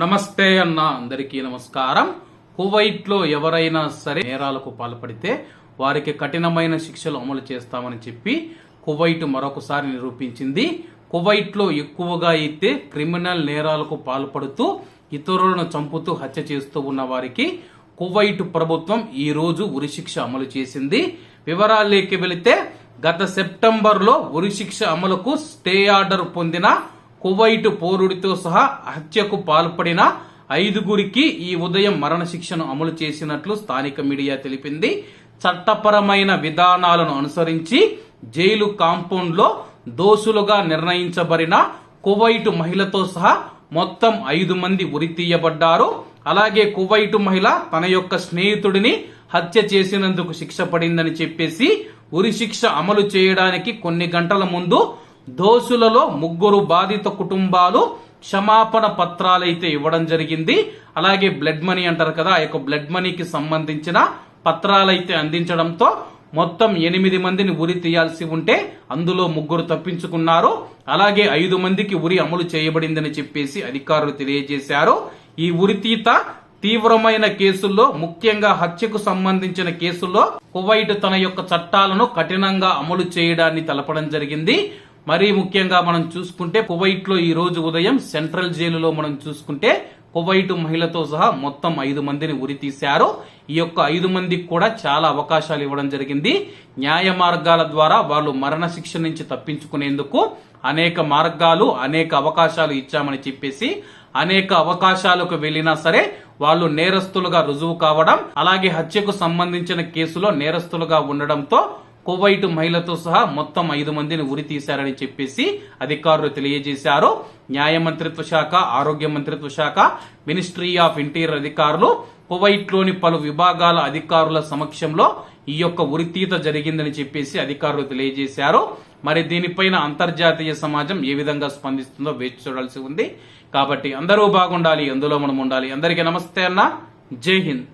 నమస్తే అన్న అందరికీ నమస్కారం. కువైట్లో ఎవరైనా సరే నేరాలకు పాల్పడితే వారికి కఠినమైన శిక్షలు అమలు చేస్తామని చెప్పి కువైట్ మరొకసారి నిరూపించింది. కువైట్లో ఎక్కువగా అయితే క్రిమినల్ నేరాలకు పాల్పడుతూ ఇతరులను చంపుతూ హత్య చేస్తూ ఉన్న వారికి కువైట్ ప్రభుత్వం ఈ రోజు ఉరిశిక్ష అమలు చేసింది. వివరాల్లోకి వెళితే గత సెప్టెంబర్లో ఉరిశిక్ష అమలుకు స్టే ఆర్డర్ పొందిన కువైట్ పౌరుడితో సహా హత్యకు పాల్పడిన ఐదుగురికి ఈ ఉదయం మరణశిక్షను అమలు చేసినట్లు స్థానిక మీడియా తెలిపింది. చట్టపరమైన విధానాలను అనుసరించి జైలు కాంపౌండ్లో దోషులుగా నిర్ణయించబడిన కువైట్ మహిళతో సహా మొత్తం ఐదు మంది ఉరి తీయబడ్డారు. అలాగే కువైట్ మహిళ తన యొక్క స్నేహితుడిని హత్య చేసినందుకు శిక్ష పడిందని చెప్పేసి ఉరి శిక్ష అమలు చేయడానికి కొన్ని గంటల ముందు దోషులలో ముగ్గురు బాధిత కుటుంబాలు క్షమాపణ పత్రాలైతే ఇవ్వడం జరిగింది. అలాగే బ్లడ్ మనీ అంటారు కదా ఆ యొక్క బ్లడ్ మనీకి సంబంధించిన పత్రాలైతే అందించడంతో మొత్తం ఎనిమిది మందిని ఉరి తీయాల్సి ఉంటే అందులో ముగ్గురు తప్పించుకున్నారు. అలాగే ఐదు మందికి ఉరి అమలు చేయబడిందని చెప్పేసి అధికారులు తెలియజేశారు. ఈ ఉరితీత తీవ్రమైన కేసుల్లో ముఖ్యంగా హత్యకు సంబంధించిన కేసుల్లో కువైట్ తన యొక్క చట్టాలను కఠినంగా అమలు చేయడాన్ని తెలపడం జరిగింది. మరీ ముఖ్యంగా మనం చూసుకుంటే కువైట్లో ఈ రోజు ఉదయం సెంట్రల్ జైలులో మనం చూసుకుంటే కువైట్ మహిళతో సహా మొత్తం ఐదు మందిని ఉరి తీశారు. ఈ యొక్క ఐదు మందికి కూడా చాలా అవకాశాలు ఇవ్వడం జరిగింది. న్యాయ మార్గాల ద్వారా వాళ్ళు మరణశిక్ష నుంచి తప్పించుకునేందుకు అనేక మార్గాలు అనేక అవకాశాలు ఇచ్చామని చెప్పేసి అనేక అవకాశాలకు వెళ్ళినా సరే వాళ్ళు నేరస్తులుగా రుజువు కావడం అలాగే హత్యకు సంబంధించిన కేసులో నేరస్తులుగా ఉండడంతో కువైట్ మహిళతో సహా మొత్తం ఐదు మందిని ఉరి తీశారని చెప్పేసి అధికారులు తెలియజేశారు. న్యాయ మంత్రిత్వ శాఖ ఆరోగ్య మంత్రిత్వ శాఖ మినిస్ట్రీ ఆఫ్ ఇంటీరియర్ అధికారులు కువైట్లోని పలు విభాగాల అధికారుల సమక్షంలో ఈ యొక్క ఉరితీత జరిగిందని చెప్పేసి అధికారులు తెలియజేశారు. మరి దీనిపైన అంతర్జాతీయ సమాజం ఏ విధంగా స్పందిస్తుందో వేచి చూడాల్సి ఉంది. కాబట్టి అందరూ బాగుండాలి అందులో మనం ఉండాలి. అందరికీ నమస్తే అన్న. జై హింద్.